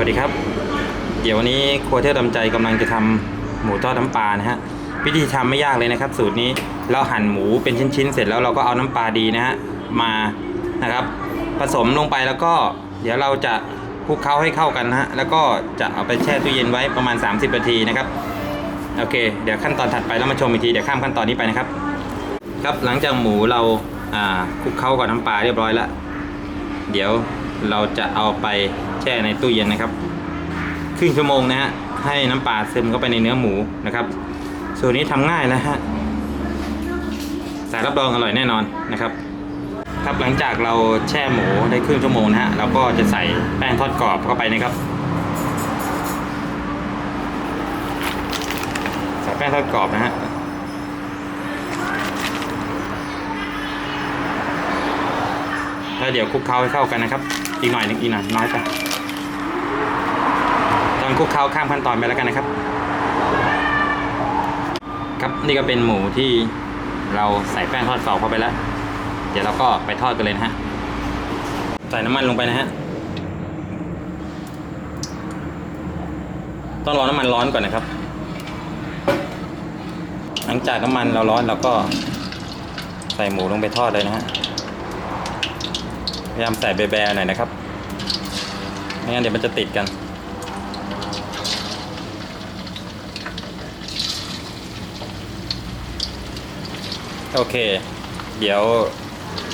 วัสดีครับ เดี๋ยววันนี้ครัวเที่ยวดำใจกำลังจะทำหมูทอดน้ำปลานะฮะวิธีทำไม่ยากเลยนะครับ สูตรนี้เราหั่นหมูเป็นชิ้นๆเสร็จแล้วเราก็เอาน้ำปลาดีนะฮะมานะครับ ผสมลงไปแล้วก็เดี๋ยวเราจะคลุกเคล้าให้เข้ากันนะฮะแล้วก็จะเอาไปแช่ตู้เย็นไว้ประมาณ 30นาทีนะครับโอเค เดี๋ยวขั้นตอนถัดไปแล้วมาชมอีกทีเดี๋ยวข้ามขั้นตอนนี้ไปนะครับ ครับหลังจากหมูเราคลุกเข้ากับน้ำปลาเรียบร้อยแล้ว เดี๋ยวเราจะเอาไป แช่ในตู้เย็นนะครับครึ่งชั่วโมงนะฮะให้น้ำปลาซึมเข้าไปในเนื้อหมูนะครับ สูตรนี้ทำง่ายนะฮะสายรับรองอร่อยแน่นอนนะครับ ครับหลังจากเราแช่หมูได้ครึ่งชั่วโมงนะฮะเราก็จะใส่แป้งทอดกรอบเข้าไปนะครับใส่แป้งทอดกรอบนะฮะแล้วเดี๋ยวคลุกเคล้าให้เข้ากันนะครับ อีกหน่อยนึงอีกหน่อยน้อยไปตอนคลุกเคล้าข้ามขั้นตอนไปแล้วกันนะครับ ครับนี่ก็เป็นหมูที่เราใส่แป้งทอดกรอบเข้าไปแล้ว เดี๋ยวเราก็ไปทอดกันเลยนะฮะใส่น้ำมันลงไปนะฮะต้องรอน้ำมันร้อนก่อนนะครับ หลังจากน้ำมันเราร้อนเราก็ใส่หมูลงไปทอดเลยนะฮะ ยายามใส่แบร์ๆหน่อยนะครับไม่งั้นเดี๋ยวมันจะติดกัน โอเค เดี๋ยว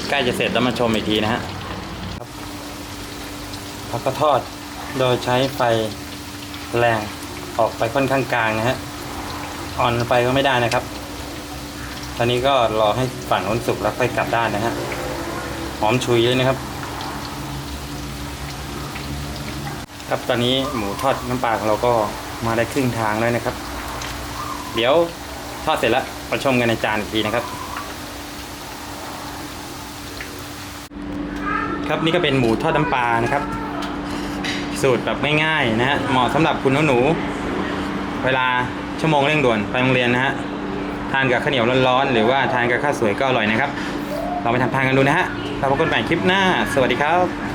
ใกล้จะเสร็จแล้วมาชมอีกทีนะฮะครับแล้วก็ทอดโดยใช้ไฟแรงออกไปค่อนข้างกลางนะฮะอ่อนไปก็ไม่ได้นะครับ ตอนนี้ก็รอให้ฝั่งนู้นสุกแล้วค่อยกลับด้านนะฮะหอมฉุยเลยนะครับ ครับตอนนี้หมูทอดน้ำปลาของเราก็มาได้ครึ่งทางแล้วนะครับ เดี๋ยวทอดเสร็จแล้วมาชมกันในจานอีกทีนะครับ ครับนี่ก็เป็นหมูทอดน้ำปลานะครับ สูตรแบบง่ายๆนะฮะเหมาะสำหรับคุณหนูๆเวลาชั่วโมงเร่งด่วนไปโรงเรียนนะฮะทานกับข้าวเหนียวร้อนๆหรือว่าทานกับข้าวสวยก็อร่อยนะครับ เราไปทำทานกันดูนะฮะเราพบกันใหม่คลิปหน้า สวัสดีครับ